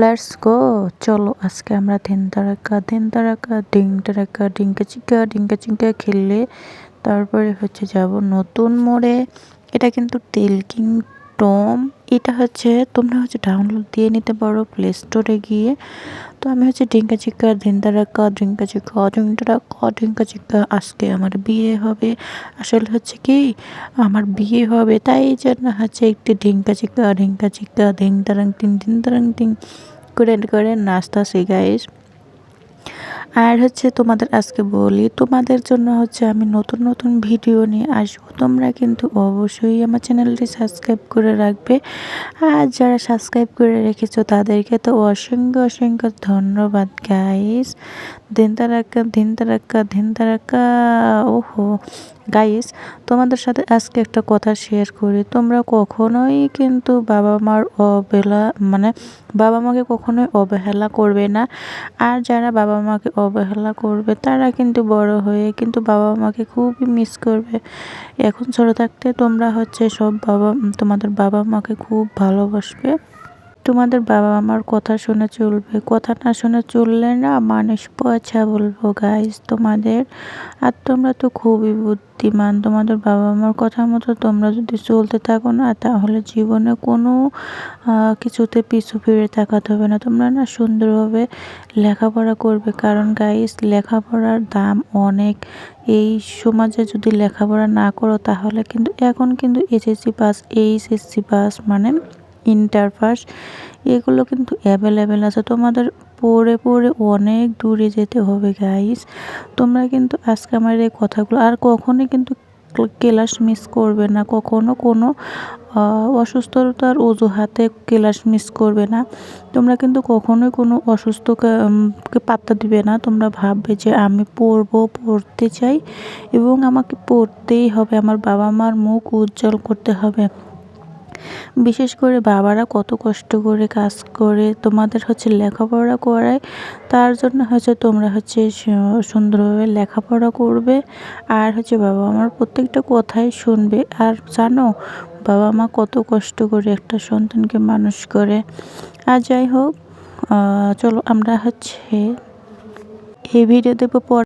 Let's go চলো, আজকে আমরা দিন তারাকা দিন তারাকা, ডিং তারাকা ডিঙ্কা চিকা ডিঙ্কা চিঙ্কা খেললে তারপরে হচ্ছে যাব নতুন মোড়ে। এটা কিন্তু তেলকিং টম এটা হচ্ছে তোমরা হচ্ছে ডাউনলোড দিয়ে নিতে পারো প্লে স্টোরে গিয়ে। তো আমি হচ্ছে ডিঙ্কা তারাকা ডিঙ্কা চিকা ডিং তারাকা ডিঙ্কা চিকা আজকে আমার বিয়ে হবে। আসলে হচ্ছে কি, আমার বিয়ে হবে তাই জন্য হচ্ছে একটি ডিঙ্কা চিকা ডিঙ্কা চিকা দিন তারাং তিন দিন তারাং তিন করে করে নাচতাছি গাইস আর হচ্ছে তোমাদের আজকে বলি, তোমাদের জন্য হচ্ছে আমি নতুন নতুন ভিডিও নিয়ে আসব। তোমরা কিন্তু অবশ্যই আমার চ্যানেলটি সাবস্ক্রাইব করে রাখবে। আর যারা সাবস্ক্রাইব করে রেখেছো তাদেরকে তো অসংখ্য অসংখ্য ধন্যবাদ গাইস দিন তারাক্কা দিন তারাক্কা দিন তারাক্কা, ওহো। গাইস তোমাদের সাথে আজকে একটা কথা শেয়ার করি। তোমরা কখনোই কিন্তু বাবা মার অবেলা মানে বাবা মাকে কখনোই অবহেলা করবে না। আর যারা বাবা মাকে অবহেলা করবে। তারা কিন্তু বড় হয়ে কিন্তু বাবা মাকে খুবই মিস করবে। এখন ছোট থাকতে তোমরা হচ্ছে সব বাবা তোমাদের বাবা মাকে খুব ভালোবাসবে। তোমাদের বাবা আমার কথা শুনে চলবে। কথা না শুনে চললে না মানুষ পয়সা বলব গাইজ তোমাদের। আর তোমরা তো খুবই বুদ্ধিমান। তোমাদের বাবা মার কথা মতো তোমরা যদি চলতে থাকো না, তাহলে জীবনে কোনো কিছুতে পিছু ফিরে তাকাতে হবে না। তোমরা না সুন্দরভাবে লেখাপড়া করবে। কারণ গাইজ লেখাপড়ার দাম অনেক। এই সমাজে যদি লেখাপড়া না করো, তাহলে কিন্তু, এখন কিন্তু এসএসসি পাস এইচএসসি পাস মানে ইন্টার পাস এগুলো কিন্তু অ্যাভেলেবেল আছে। তোমাদের পড়ে পড়ে অনেক দূরে যেতে হবে গাইস তোমরা কিন্তু আজকে আমার এই কথাগুলো, আর কখনোই কিন্তু ক্লাস মিস করবে না। কখনো কোনো অসুস্থতার অজুহাতে ক্লাস মিস করবে না। তোমরা কিন্তু কখনোই কোনো অসুস্থকে পাত্তা দিবে না। তোমরা ভাববে যে আমি পড়ব, পড়তে চাই, এবং আমাকে পড়তেই হবে। আমার বাবা মার মুখ উজ্জ্বল করতে হবে। বিশেষ করে বাবারা কত কষ্ট করে কাজ করে তোমাদের হচ্ছে লেখাপড়া করায়, তার জন্য হচ্ছে তোমরা হচ্ছে সুন্দরভাবে লেখাপড়া করবে। আর হচ্ছে বাবা আমার প্রত্যেকটা কথাই শুনবে। আর জানো, বাবা মা কত কষ্ট করে একটা সন্তানকে মানুষ করে। আর যাই হোক চলো আমরা হচ্ছে এই ভিডিও দেবো পর